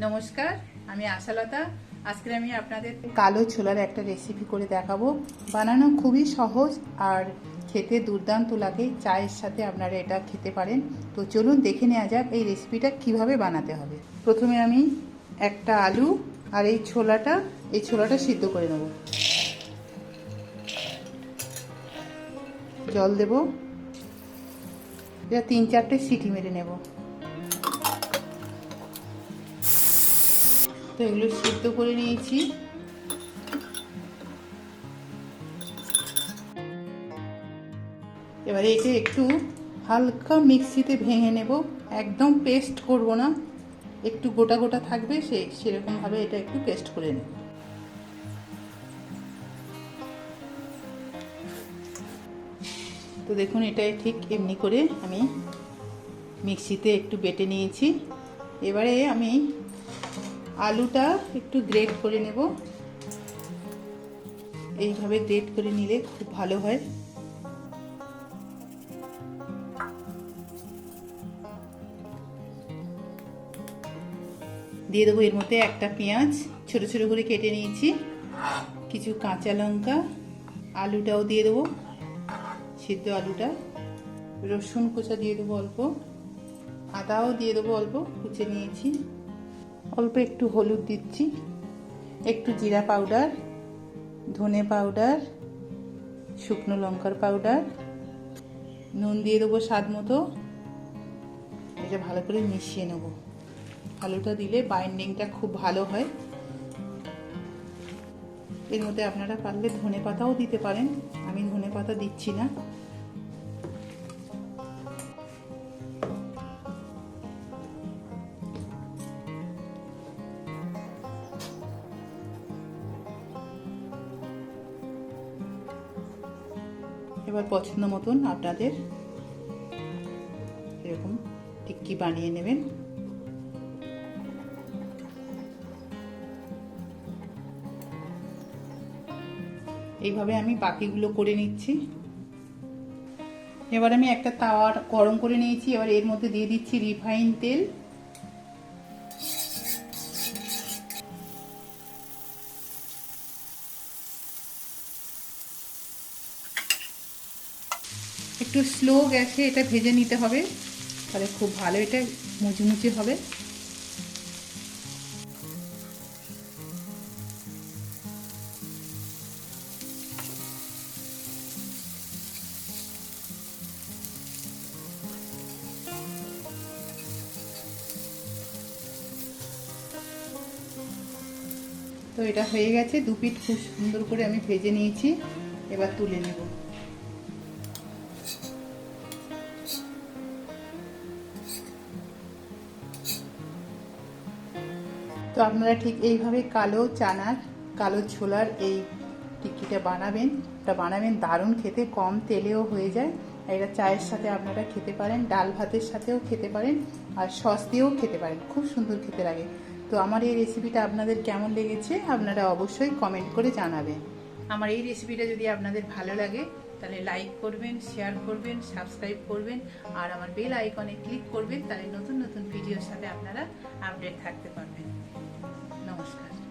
নমস্কার, আমি আশালতা। আজকে আমি আপনাদের কালো ছোলার একটা রেসিপি করে দেখাবো। বানানো খুবই সহজ আর খেতে দুর্দান্ত লাগে। চায়ের সাথে আপনারা এটা খেতে পারেন। তো চলুন দেখে নেওয়া যাক এই রেসিপিটা কীভাবে বানাতে হবে। প্রথমে আমি একটা আলু আর এই ছোলাটা এই ছোলাটা সিদ্ধ করে নেব। জল দেব। এটা তিন চারটে সিটি মেরে নেব। তো এগুলো সিদ্ধ করে নিয়েছি। এবারে এটা একটু হালকা মিক্সিতে ভেঙে নেব। একদম পেস্ট করব না। একটু গোটা গোটা থাকবে, সে সেরকমভাবে এটা একটু পেস্ট করে নেব। তো দেখুন এটাই ঠিক এমনি করে আমি মিক্সিতে একটু বেটে নিয়েছি। এবারে আমি আলুটা একটু গ্রেট করে নেব। এইভাবে গ্রেট করে নিলে খুব ভালো হয়। দিয়ে দেবো এর মধ্যে একটা পেঁয়াজ, ছোট ছোট করে কেটে নিয়েছি। কিছু কাঁচা লঙ্কা, আলুটাও দিয়ে দেবো। সিদ্ধ আলুটা। রসুন কুচা দিয়ে দেবো অল্প। আদাও দিয়ে দেবো অল্প, কুচে নিয়েছি। অল্প একটু হলুদ দিচ্ছি, একটু জিরা পাউডার, ধনে পাউডার, শুকনো লঙ্কার পাউডার, নুন দিয়ে দেবো স্বাদ মতো। এটা ভালো করে মিশিয়ে নেব। আলুটা দিলে বাইন্ডিংটা খুব ভালো হয়। এর মধ্যে আপনারা পারলে ধনে পাতাও দিতে পারেন। আমি ধনে পাতা দিচ্ছি না। এবার পছন্দ মতন আপনাদের। এরকম টিক্কি বানিয়ে নেবেন। এইভাবে আমি বাকিগুলো করে নিচ্ছি। এবার আমি একটা তাওয়ার গরম করে নিয়েছি। এবার এর মধ্যে দিয়ে দিচ্ছি রিফাইন তেল। একটু স্লো গ্যাসে এটা ভেজে নিতে হবে। তাহলে খুব ভালো এটা মুচমুচে হবে। তো এটা হয়ে গেছে, দু পিঠ খুব সুন্দর করে আমি ভেজে নিয়েছি। এবার তুলে নেব। তো আপনারা ঠিক এইভাবে কালো চানার, কালো ছোলার এই টিকিটা বানাবেন। এটা বানাবেন দারুণ, খেতে কম তেলেও হয়ে যায়। এটা চায়ের সাথে আপনারা খেতে পারেন, ডাল ভাতের সাথেও খেতে পারেন, আর সস দিয়েও খেতে পারেন। খুব সুন্দর খেতে লাগে। তো আমার এই রেসিপিটা আপনাদের কেমন লেগেছে, আপনারা অবশ্যই কমেন্ট করে জানাবেন। আমার এই রেসিপিটা যদি আপনাদের ভালো লাগে, তাহলে লাইক করবেন শেয়ার করবেন সাবস্ক্রাইব করবেন, আর আমার বেল আইকনে ক্লিক করবেন, তাহলে নতুন নতুন ভিডিওর সাথে আপনারা আপডেট থাকতে পারবেন। নমস্কার